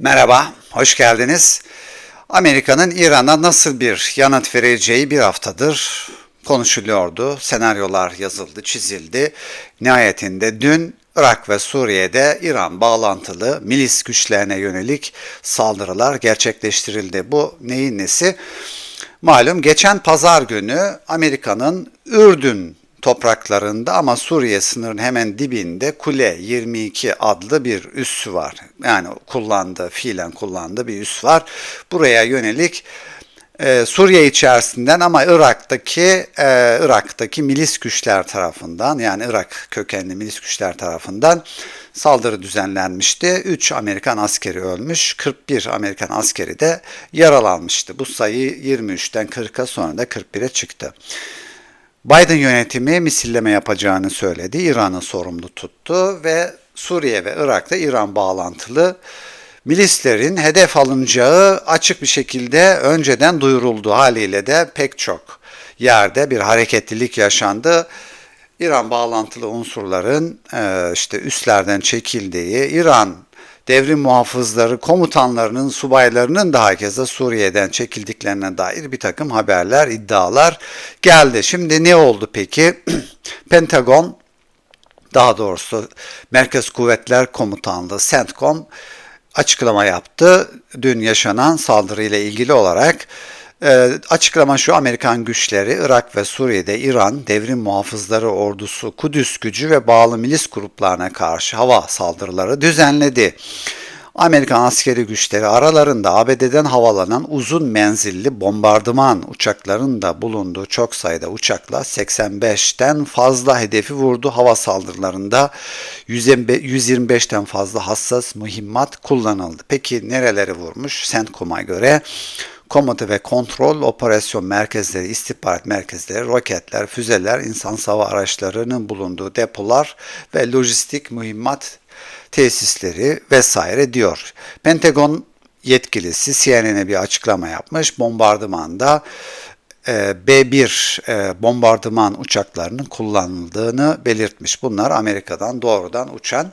Merhaba, hoş geldiniz. Amerika'nın İran'a nasıl bir yanıt vereceği bir haftadır konuşuluyordu. Senaryolar yazıldı, çizildi. Nihayetinde dün Irak ve Suriye'de İran bağlantılı milis güçlerine yönelik saldırılar gerçekleştirildi. Bu neyin nesi? Malum geçen pazar günü Amerika'nın Ürdün topraklarında ama Suriye sınırının hemen dibinde Kule 22 adlı bir üssü var. Yani kullandığı, fiilen kullandığı bir üs var. Buraya yönelik e, Suriye içerisinden ama Irak'taki e, Irak'taki milis güçler tarafından yani Irak kökenli milis güçler tarafından saldırı düzenlenmişti. 3 Amerikan askeri ölmüş, 41 Amerikan askeri de yaralanmıştı. Bu sayı 23'ten 40'a sonra da 41'e çıktı. Biden yönetimi misilleme yapacağını söyledi. İran'ı sorumlu tuttu ve Suriye ve Irak'ta İran bağlantılı milislerin hedef alınacağı açık bir şekilde önceden duyuruldu. Haliyle de pek çok yerde bir hareketlilik yaşandı. İran bağlantılı unsurların işte üstlerden çekildiği, İran devrim muhafızları komutanlarının, subaylarının da herkese Suriye'den çekildiklerine dair bir takım haberler, iddialar geldi. Şimdi ne oldu peki? Pentagon, daha doğrusu Merkez Kuvvetler Komutanlığı, CENTCOM açıklama yaptı. Dün yaşanan saldırıyla ilgili olarak e, açıklama şu Amerikan güçleri Irak ve Suriye'de İran devrim muhafızları ordusu Kudüs gücü ve bağlı milis gruplarına karşı hava saldırıları düzenledi. Amerikan askeri güçleri aralarında ABD'den havalanan uzun menzilli bombardıman uçaklarının bulunduğu çok sayıda uçakla 85'ten fazla hedefi vurdu. Hava saldırılarında 125'ten fazla hassas mühimmat kullanıldı. Peki nereleri vurmuş? CENTCOM'a göre komuta ve kontrol operasyon merkezleri, istihbarat merkezleri, roketler, füzeler, insan sava araçlarının bulunduğu depolar ve lojistik mühimmat tesisleri vesaire diyor. Pentagon yetkilisi CNN'e bir açıklama yapmış. Bombardımanda e, B-1 e, bombardıman uçaklarının kullanıldığını belirtmiş. Bunlar Amerika'dan doğrudan uçan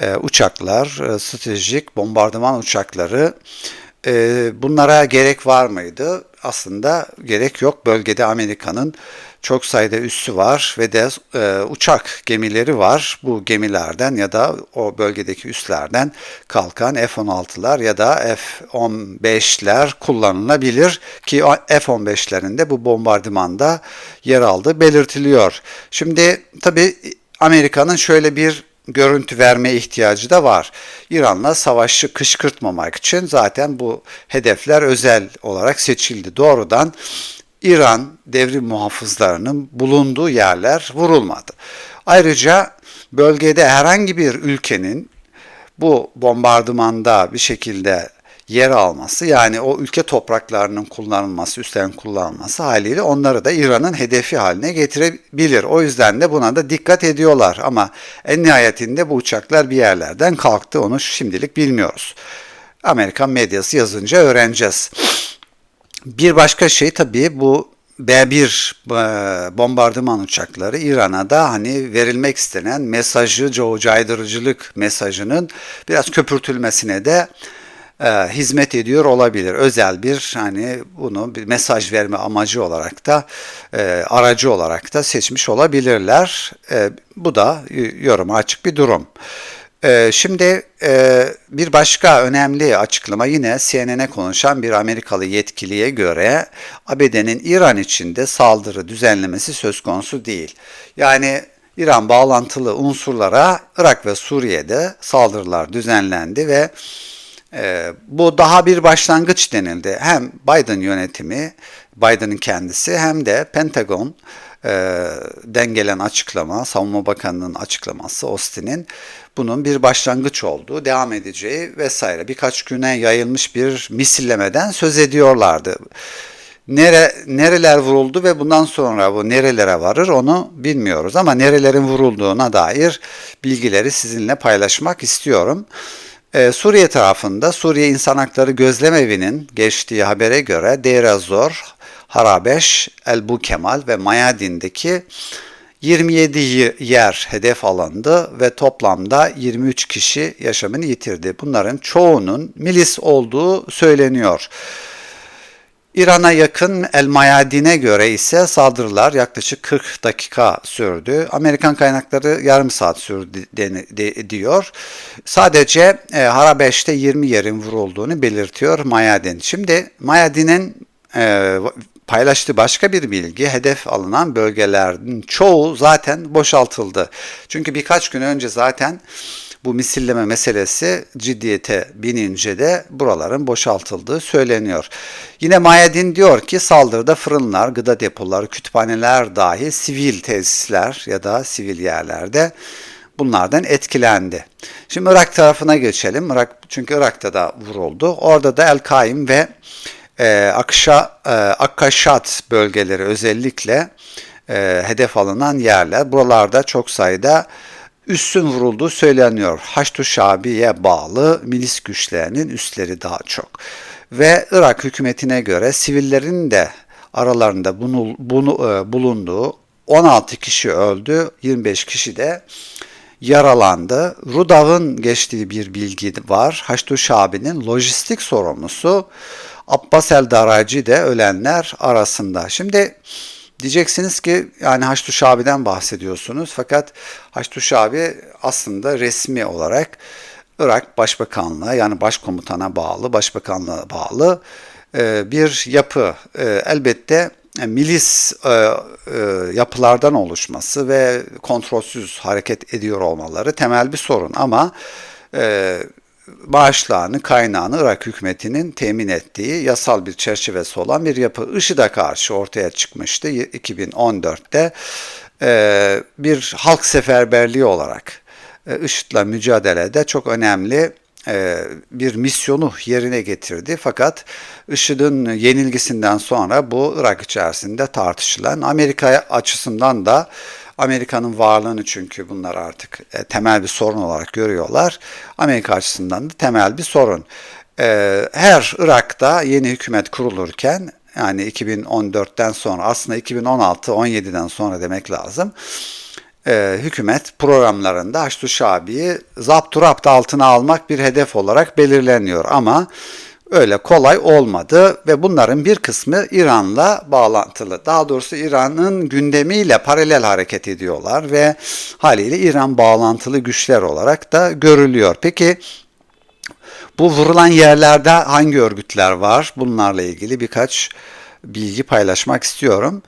e, uçaklar, stratejik bombardıman uçakları e, bunlara gerek var mıydı? Aslında gerek yok. Bölgede Amerika'nın çok sayıda üssü var ve de e, uçak gemileri var. Bu gemilerden ya da o bölgedeki üslerden kalkan F-16'lar ya da F-15'ler kullanılabilir ki F-15'lerinde bu bombardımanda yer aldığı belirtiliyor. Şimdi tabii Amerika'nın şöyle bir görüntü verme ihtiyacı da var. İran'la savaşı kışkırtmamak için zaten bu hedefler özel olarak seçildi. Doğrudan İran devrim muhafızlarının bulunduğu yerler vurulmadı. Ayrıca bölgede herhangi bir ülkenin bu bombardımanda bir şekilde yer alması yani o ülke topraklarının kullanılması, üstlerin kullanılması haliyle onları da İran'ın hedefi haline getirebilir. O yüzden de buna da dikkat ediyorlar ama en nihayetinde bu uçaklar bir yerlerden kalktı onu şimdilik bilmiyoruz. Amerikan medyası yazınca öğreneceğiz. Bir başka şey tabii bu B-1 e, bombardıman uçakları İran'a da hani verilmek istenen mesajı, caydırıcılık mesajının biraz köpürtülmesine de e, hizmet ediyor olabilir. Özel bir hani bunu bir mesaj verme amacı olarak da e, aracı olarak da seçmiş olabilirler. E, bu da yoruma açık bir durum. E, şimdi e, bir başka önemli açıklama yine CNN'e konuşan bir Amerikalı yetkiliye göre ABD'nin İran içinde saldırı düzenlemesi söz konusu değil. Yani İran bağlantılı unsurlara Irak ve Suriye'de saldırılar düzenlendi ve e, bu daha bir başlangıç denildi. Hem Biden yönetimi, Biden'ın kendisi hem de Pentagon e, den açıklama, Savunma Bakanı'nın açıklaması Austin'in bunun bir başlangıç olduğu, devam edeceği vesaire birkaç güne yayılmış bir misillemeden söz ediyorlardı. Nere, nereler vuruldu ve bundan sonra bu nerelere varır onu bilmiyoruz ama nerelerin vurulduğuna dair bilgileri sizinle paylaşmak istiyorum. Ee, Suriye tarafında Suriye İnsan Hakları Gözlem Evi'nin geçtiği habere göre Deir Zor, Harabeş, El Bu Kemal ve Mayadin'deki 27 y- yer hedef alındı ve toplamda 23 kişi yaşamını yitirdi. Bunların çoğunun milis olduğu söyleniyor. İran'a yakın El Mayadin'e göre ise saldırılar yaklaşık 40 dakika sürdü. Amerikan kaynakları yarım saat sürdü diyor. Sadece e, Harabeş'te 20 yerin vurulduğunu belirtiyor Mayadin. Şimdi Mayadin'in e, paylaştığı başka bir bilgi hedef alınan bölgelerin çoğu zaten boşaltıldı. Çünkü birkaç gün önce zaten bu misilleme meselesi ciddiyete binince de buraların boşaltıldığı söyleniyor. Yine Mayadin diyor ki saldırıda fırınlar, gıda depoları, kütüphaneler dahi sivil tesisler ya da sivil yerlerde bunlardan etkilendi. Şimdi Irak tarafına geçelim. Irak çünkü Irak'ta da vuruldu. Orada da El-Kaim ve e, Akşa, e, Akkaşat bölgeleri özellikle e, hedef alınan yerler. Buralarda çok sayıda üssün vurulduğu söyleniyor. Haçlı Şabi'ye bağlı milis güçlerinin üsleri daha çok. Ve Irak hükümetine göre sivillerin de aralarında bunu, bunu e, bulunduğu 16 kişi öldü, 25 kişi de yaralandı. Rudav'ın geçtiği bir bilgi var. Haçlı Şabi'nin lojistik sorumlusu Abbas el Daraci de ölenler arasında. Şimdi diyeceksiniz ki yani Haçlı Şabi'den bahsediyorsunuz fakat Haçlı Şabi aslında resmi olarak Irak Başbakanlığı yani başkomutana bağlı, başbakanlığa bağlı e, bir yapı. E, elbette e, milis yapılardan oluşması ve kontrolsüz hareket ediyor olmaları temel bir sorun ama bağışlarını, kaynağını Irak hükümetinin temin ettiği yasal bir çerçevesi olan bir yapı. IŞİD'e karşı ortaya çıkmıştı 2014'te bir halk seferberliği olarak IŞİD'le mücadelede çok önemli bir misyonu yerine getirdi. Fakat IŞİD'in yenilgisinden sonra bu Irak içerisinde tartışılan Amerika açısından da Amerika'nın varlığını çünkü bunlar artık e, temel bir sorun olarak görüyorlar. Amerika açısından da temel bir sorun. E, her Irak'ta yeni hükümet kurulurken yani 2014'ten sonra aslında 2016-17'den sonra demek lazım. E, hükümet programlarında Haçlı Şabi'yi zapturapt altına almak bir hedef olarak belirleniyor ama öyle kolay olmadı ve bunların bir kısmı İran'la bağlantılı. Daha doğrusu İran'ın gündemiyle paralel hareket ediyorlar ve haliyle İran bağlantılı güçler olarak da görülüyor. Peki bu vurulan yerlerde hangi örgütler var? Bunlarla ilgili birkaç bilgi paylaşmak istiyorum.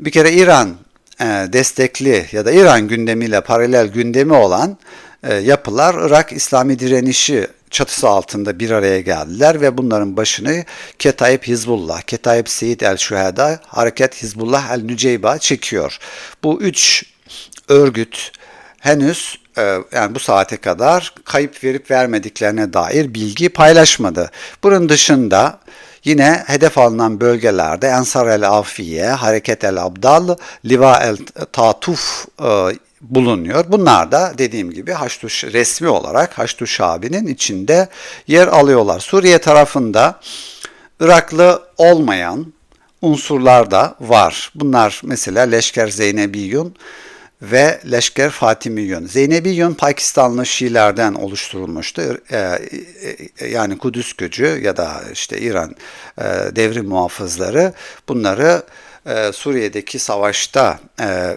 Bir kere İran e, destekli ya da İran gündemiyle paralel gündemi olan e, yapılar Irak İslami direnişi çatısı altında bir araya geldiler ve bunların başını Ketayip Hizbullah, Ketayip Seyit el Şüheda, Hareket Hizbullah el Nüceyba çekiyor. Bu üç örgüt henüz e, yani bu saate kadar kayıp verip vermediklerine dair bilgi paylaşmadı. Bunun dışında Yine hedef alınan bölgelerde Ensar el Afiye, Hareket el Abdal, Liva el Tatuf e, bulunuyor. Bunlar da dediğim gibi Haçlı resmi olarak Haçlı Şabi'nin içinde yer alıyorlar. Suriye tarafında Iraklı olmayan unsurlar da var. Bunlar mesela Leşker Zeynebiyun ve Leşker Fatimiyun. Zeynebiyun Pakistanlı Şiilerden oluşturulmuştu. Ee, yani Kudüs gücü ya da işte İran e, devrim muhafızları bunları e, Suriye'deki savaşta e,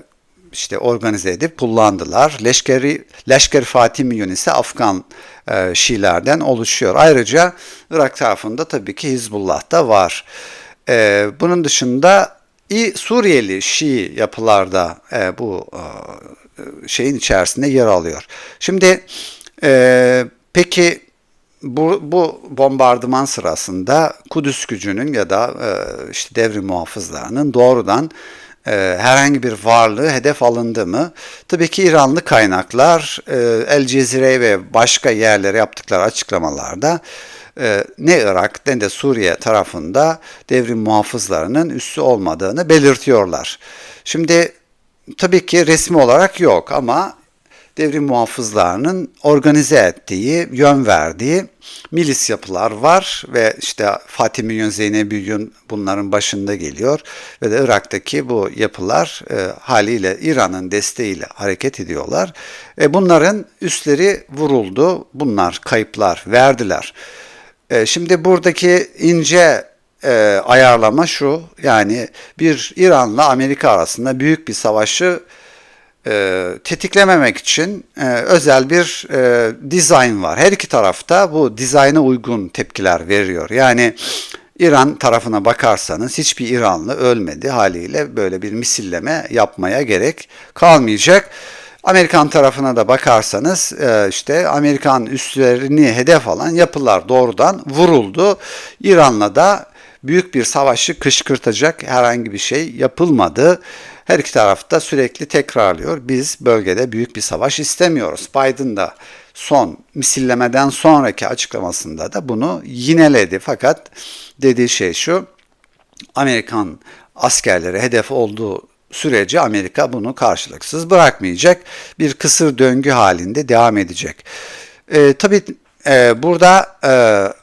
işte organize edip kullandılar. Leşkeri, Leşker Fatimiyun ise Afgan e, Şiilerden oluşuyor. Ayrıca Irak tarafında tabii ki Hizbullah da var. E, bunun dışında Suriyeli Şii yapılarda e, bu e, şeyin içerisinde yer alıyor. Şimdi e, peki bu, bu bombardıman sırasında Kudüs gücünün ya da e, işte devrim muhafızlarının doğrudan e, herhangi bir varlığı hedef alındı mı? Tabii ki İranlı kaynaklar e, El Cezire ve başka yerlere yaptıkları açıklamalarda e, ne Irak ne de Suriye tarafında devrim muhafızlarının üssü olmadığını belirtiyorlar. Şimdi tabii ki resmi olarak yok ama devrim muhafızlarının organize ettiği, yön verdiği milis yapılar var ve işte Fatih Milyon Zeynep Gün bunların başında geliyor ve de Irak'taki bu yapılar e, haliyle İran'ın desteğiyle hareket ediyorlar. E, bunların üstleri vuruldu, bunlar kayıplar verdiler. E, şimdi buradaki ince e, ayarlama şu yani bir İran'la Amerika arasında büyük bir savaşı e, tetiklememek için e, özel bir e, dizayn var. Her iki tarafta bu dizayna uygun tepkiler veriyor. Yani İran tarafına bakarsanız hiçbir İranlı ölmedi haliyle böyle bir misilleme yapmaya gerek kalmayacak. Amerikan tarafına da bakarsanız e, işte Amerikan üslerini hedef alan yapılar doğrudan vuruldu. İran'la da büyük bir savaşı kışkırtacak herhangi bir şey yapılmadı. Her iki taraf da sürekli tekrarlıyor. Biz bölgede büyük bir savaş istemiyoruz. Biden da son misillemeden sonraki açıklamasında da bunu yineledi. Fakat dediği şey şu, Amerikan askerleri hedef olduğu sürece Amerika bunu karşılıksız bırakmayacak. Bir kısır döngü halinde devam edecek. E, tabii e, burada e,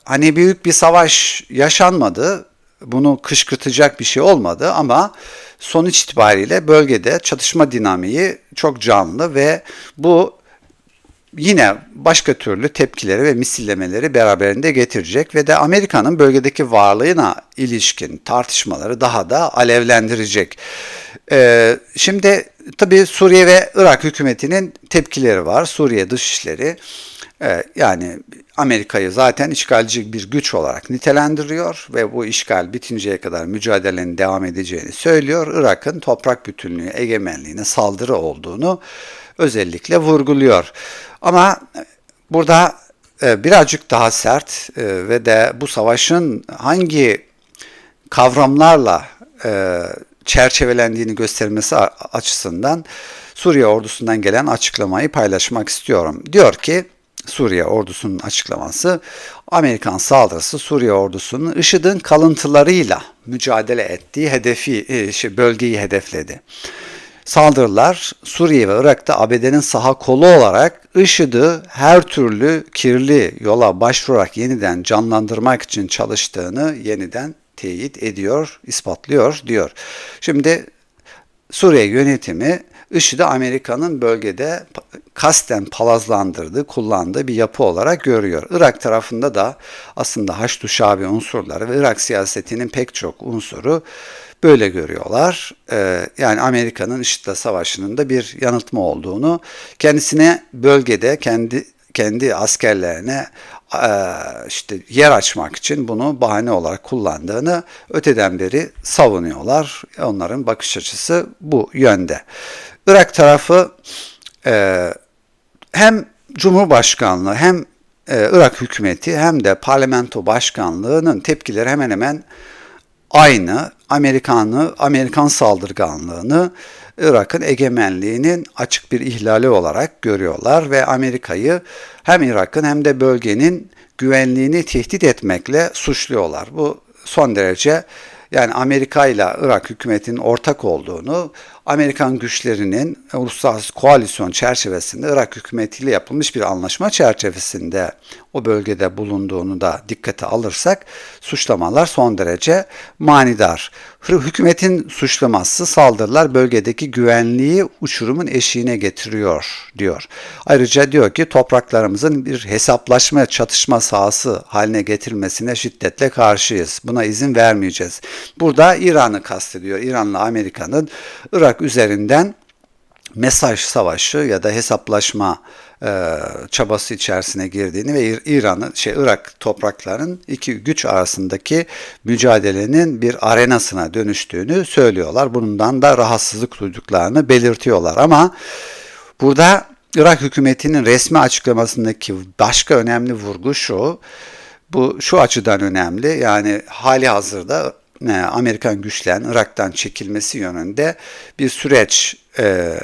hani büyük bir savaş yaşanmadı. Bunu kışkırtacak bir şey olmadı ama sonuç itibariyle bölgede çatışma dinamiği çok canlı ve bu yine başka türlü tepkileri ve misillemeleri beraberinde getirecek ve de Amerika'nın bölgedeki varlığına ilişkin tartışmaları daha da alevlendirecek. Ee, şimdi tabii Suriye ve Irak hükümetinin tepkileri var. Suriye Dışişleri yani Amerika'yı zaten işgalci bir güç olarak nitelendiriyor ve bu işgal bitinceye kadar mücadelenin devam edeceğini söylüyor. Irak'ın toprak bütünlüğü, egemenliğine saldırı olduğunu özellikle vurguluyor. Ama burada e, birazcık daha sert e, ve de bu savaşın hangi kavramlarla e, çerçevelendiğini göstermesi açısından Suriye ordusundan gelen açıklamayı paylaşmak istiyorum. Diyor ki Suriye ordusunun açıklaması Amerikan saldırısı Suriye ordusunun IŞİD'in kalıntılarıyla mücadele ettiği hedefi şey, bölgeyi hedefledi. Saldırılar Suriye ve Irak'ta ABD'nin saha kolu olarak IŞİD'i her türlü kirli yola başvurarak yeniden canlandırmak için çalıştığını yeniden teyit ediyor, ispatlıyor diyor. Şimdi Suriye yönetimi IŞİD'i Amerika'nın bölgede kasten palazlandırdığı, kullandığı bir yapı olarak görüyor. Irak tarafında da aslında Haçlı Şabi unsurları ve Irak siyasetinin pek çok unsuru böyle görüyorlar. Ee, yani Amerika'nın IŞİD'le savaşının da bir yanıltma olduğunu, kendisine bölgede kendi kendi askerlerine işte yer açmak için bunu bahane olarak kullandığını öteden beri savunuyorlar. Onların bakış açısı bu yönde. Irak tarafı hem Cumhurbaşkanlığı hem Irak hükümeti hem de parlamento başkanlığının tepkileri hemen hemen aynı. Amerikanlı, Amerikan saldırganlığını Irak'ın egemenliğinin açık bir ihlali olarak görüyorlar ve Amerika'yı hem Irak'ın hem de bölgenin güvenliğini tehdit etmekle suçluyorlar. Bu son derece yani Amerika ile Irak hükümetinin ortak olduğunu, Amerikan güçlerinin uluslararası koalisyon çerçevesinde Irak hükümetiyle yapılmış bir anlaşma çerçevesinde o bölgede bulunduğunu da dikkate alırsak suçlamalar son derece manidar. Hükümetin suçlaması saldırılar bölgedeki güvenliği uçurumun eşiğine getiriyor diyor. Ayrıca diyor ki topraklarımızın bir hesaplaşma çatışma sahası haline getirilmesine şiddetle karşıyız. Buna izin vermeyeceğiz. Burada İran'ı kastediyor. İran'la Amerika'nın Irak üzerinden mesaj savaşı ya da hesaplaşma e, çabası içerisine girdiğini ve İran'ın şey Irak topraklarının iki güç arasındaki mücadelenin bir arenasına dönüştüğünü söylüyorlar. Bundan da rahatsızlık duyduklarını belirtiyorlar ama burada Irak hükümetinin resmi açıklamasındaki başka önemli vurgu şu. Bu şu açıdan önemli. Yani hali hazırda Amerikan güçlerin Irak'tan çekilmesi yönünde bir süreç e,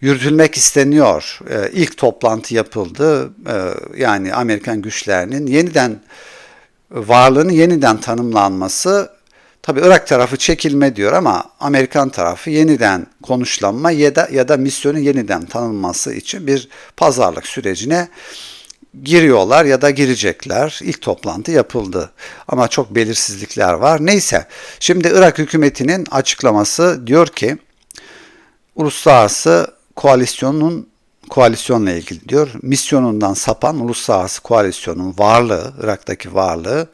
yürütülmek isteniyor. E, ilk toplantı yapıldı. E, yani Amerikan güçlerinin yeniden varlığının yeniden tanımlanması Tabi Irak tarafı çekilme diyor ama Amerikan tarafı yeniden konuşlanma ya da ya da misyonun yeniden tanınması için bir pazarlık sürecine giriyorlar ya da girecekler. İlk toplantı yapıldı. Ama çok belirsizlikler var. Neyse. Şimdi Irak hükümetinin açıklaması diyor ki uluslararası koalisyonun koalisyonla ilgili diyor. Misyonundan sapan uluslararası koalisyonun varlığı, Irak'taki varlığı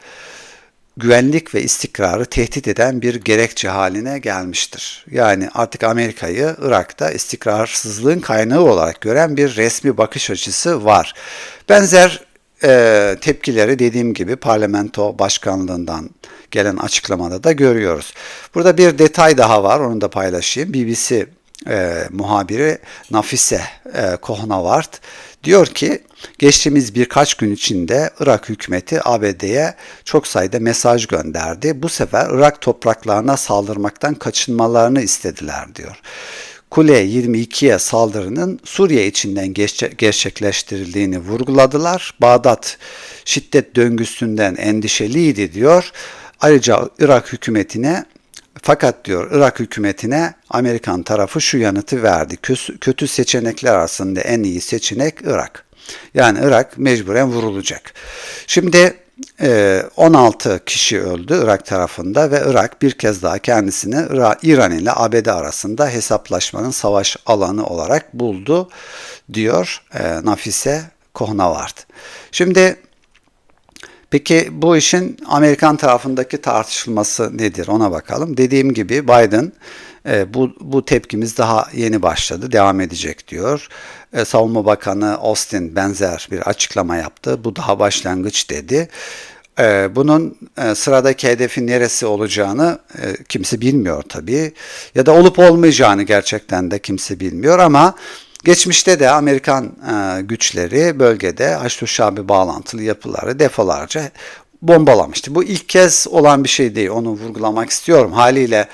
güvenlik ve istikrarı tehdit eden bir gerekçe haline gelmiştir. Yani artık Amerika'yı Irak'ta istikrarsızlığın kaynağı olarak gören bir resmi bakış açısı var. Benzer e, tepkileri dediğim gibi parlamento başkanlığından gelen açıklamada da görüyoruz. Burada bir detay daha var onu da paylaşayım. BBC e, muhabiri Nafise e, Kohnavart diyor ki geçtiğimiz birkaç gün içinde Irak hükümeti ABD'ye çok sayıda mesaj gönderdi. Bu sefer Irak topraklarına saldırmaktan kaçınmalarını istediler diyor. Kule 22'ye saldırının Suriye içinden gerçekleştirildiğini vurguladılar. Bağdat şiddet döngüsünden endişeliydi diyor. Ayrıca Irak hükümetine fakat diyor Irak hükümetine Amerikan tarafı şu yanıtı verdi. Kötü seçenekler arasında en iyi seçenek Irak. Yani Irak mecburen vurulacak. Şimdi 16 e, kişi öldü Irak tarafında ve Irak bir kez daha kendisini İran ile ABD arasında hesaplaşmanın savaş alanı olarak buldu diyor e, Nafise Kohnavart. Şimdi Peki bu işin Amerikan tarafındaki tartışılması nedir ona bakalım. Dediğim gibi Biden e, bu, bu tepkimiz daha yeni başladı, devam edecek diyor. E, Savunma Bakanı Austin benzer bir açıklama yaptı. Bu daha başlangıç dedi. E, bunun e, sıradaki hedefin neresi olacağını e, kimse bilmiyor tabii. Ya da olup olmayacağını gerçekten de kimse bilmiyor ama Geçmişte de Amerikan e, güçleri bölgede Haçlı Şabi bağlantılı yapıları defalarca bombalamıştı. Bu ilk kez olan bir şey değil. Onu vurgulamak istiyorum. Haliyle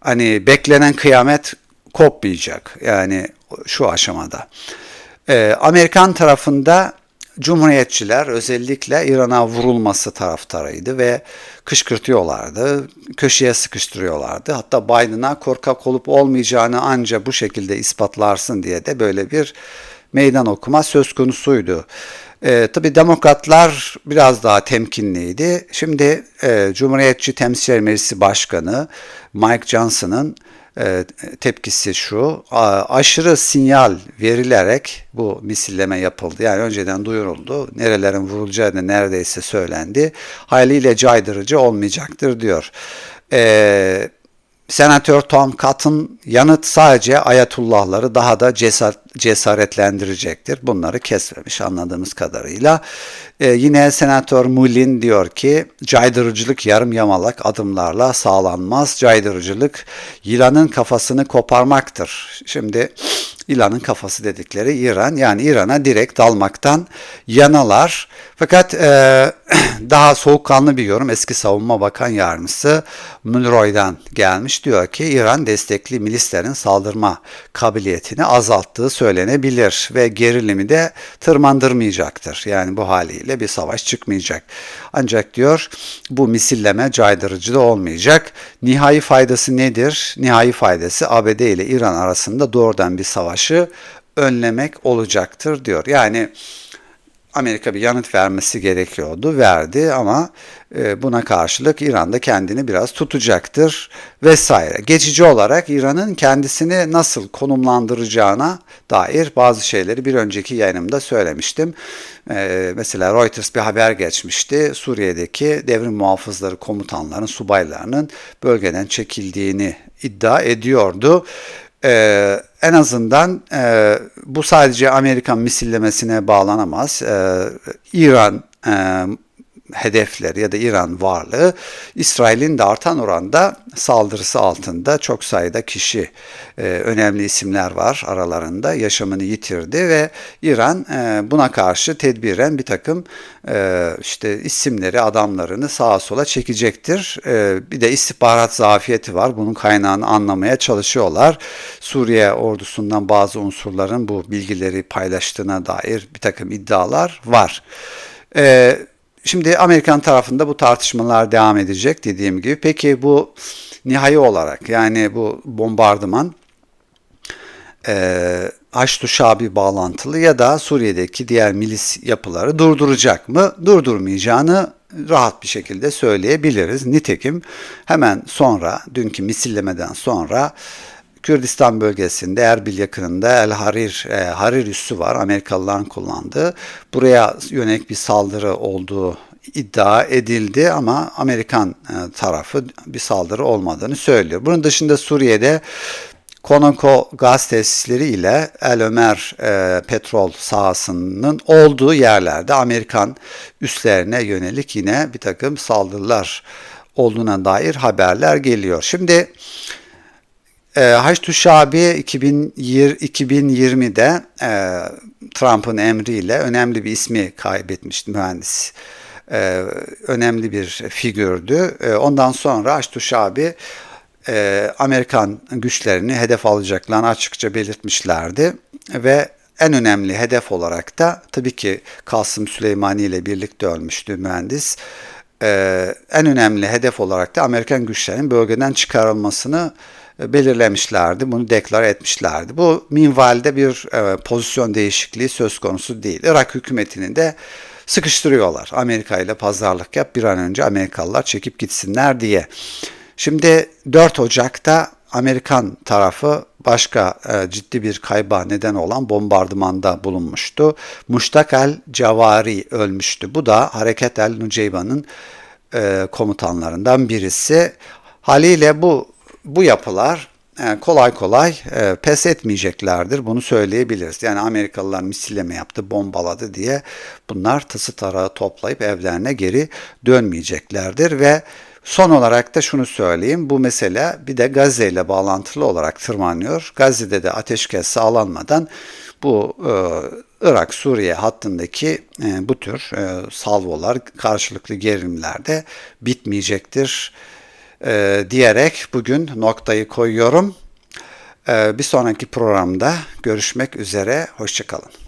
hani beklenen kıyamet kopmayacak. Yani şu aşamada. E, Amerikan tarafında Cumhuriyetçiler özellikle İran'a vurulması taraftarıydı ve kışkırtıyorlardı, köşeye sıkıştırıyorlardı. Hatta Biden'a korkak olup olmayacağını anca bu şekilde ispatlarsın diye de böyle bir meydan okuma söz konusuydu. E, tabii demokratlar biraz daha temkinliydi. Şimdi e, Cumhuriyetçi Temsilciler Meclisi Başkanı Mike Johnson'ın tepkisi şu, aşırı sinyal verilerek bu misilleme yapıldı. Yani önceden duyuruldu, nerelerin vurulacağı da neredeyse söylendi. Haliyle caydırıcı olmayacaktır diyor. Eee Senatör Tom Cotton yanıt sadece ayatullahları daha da cesaretlendirecektir. Bunları kesmemiş anladığımız kadarıyla. Ee, yine Senatör Mullin diyor ki caydırıcılık yarım yamalak adımlarla sağlanmaz. Caydırıcılık yılanın kafasını koparmaktır. Şimdi İlan'ın kafası dedikleri İran yani İran'a direkt dalmaktan yanalar. Fakat e, daha soğukkanlı bir yorum eski savunma bakan yardımcısı Mulroy'dan gelmiş. Diyor ki İran destekli milislerin saldırma kabiliyetini azalttığı söylenebilir ve gerilimi de tırmandırmayacaktır. Yani bu haliyle bir savaş çıkmayacak. Ancak diyor bu misilleme caydırıcı da olmayacak. Nihai faydası nedir? Nihai faydası ABD ile İran arasında doğrudan bir savaşı önlemek olacaktır diyor. Yani Amerika bir yanıt vermesi gerekiyordu. Verdi ama buna karşılık İran da kendini biraz tutacaktır vesaire. Geçici olarak İran'ın kendisini nasıl konumlandıracağına dair bazı şeyleri bir önceki yayınımda söylemiştim. E, mesela Reuters bir haber geçmişti. Suriye'deki devrim muhafızları komutanların, subaylarının bölgeden çekildiğini iddia ediyordu e, en azından e, bu sadece Amerikan misillemesine bağlanamaz. E, İran e, hedefleri ya da İran varlığı İsrail'in de artan oranda saldırısı altında çok sayıda kişi e, önemli isimler var aralarında yaşamını yitirdi ve İran e, buna karşı tedbiren bir takım e, işte isimleri adamlarını sağa sola çekecektir. Bir de istihbarat zafiyeti var. Bunun kaynağını anlamaya çalışıyorlar. Suriye ordusundan bazı unsurların bu bilgileri paylaştığına dair bir takım iddialar var. E, şimdi Amerikan tarafında bu tartışmalar devam edecek dediğim gibi. Peki bu nihai olarak yani bu bombardıman e, Haçlı Şabi bağlantılı ya da Suriye'deki diğer milis yapıları durduracak mı? Durdurmayacağını rahat bir şekilde söyleyebiliriz. Nitekim hemen sonra, dünkü misillemeden sonra Kürdistan bölgesinde Erbil yakınında El Harir, e, Harir üssü var Amerikalıların kullandığı. Buraya yönelik bir saldırı olduğu iddia edildi ama Amerikan e, tarafı bir saldırı olmadığını söylüyor. Bunun dışında Suriye'de Conoco gaz tesisleri ile El Ömer e, petrol sahasının olduğu yerlerde Amerikan üslerine yönelik yine bir takım saldırılar olduğuna dair haberler geliyor. Şimdi e, Haçlı Şabi 2020'de e, Trump'ın emriyle önemli bir ismi kaybetmişti mühendis. E, önemli bir figürdü. E, ondan sonra Haçlı Şabi e, Amerikan güçlerini hedef alacaklarını açıkça belirtmişlerdi ve en önemli hedef olarak da tabii ki Kasım Süleymani ile birlikte ölmüştü mühendis. Ee, en önemli hedef olarak da Amerikan güçlerinin bölgeden çıkarılmasını belirlemişlerdi. Bunu deklar etmişlerdi. Bu minvalde bir e, pozisyon değişikliği söz konusu değil. Irak hükümetini de sıkıştırıyorlar. Amerika ile pazarlık yap bir an önce Amerikalılar çekip gitsinler diye. Şimdi 4 Ocak'ta Amerikan tarafı başka e, ciddi bir kayba neden olan bombardımanda bulunmuştu. Muştak el Cavari ölmüştü. Bu da Hareket el Nuceyba'nın e, komutanlarından birisi. Haliyle bu bu yapılar e, kolay kolay e, pes etmeyeceklerdir. Bunu söyleyebiliriz. Yani Amerikalılar misilleme yaptı, bombaladı diye bunlar tası tarağı toplayıp evlerine geri dönmeyeceklerdir ve Son olarak da şunu söyleyeyim. Bu mesele bir de Gazze ile bağlantılı olarak tırmanıyor. Gazze'de de ateşkes sağlanmadan bu e, Irak-Suriye hattındaki bu tür salvolar, karşılıklı gerilimler de bitmeyecektir e, diyerek bugün noktayı koyuyorum. E, bir sonraki programda görüşmek üzere. Hoşçakalın.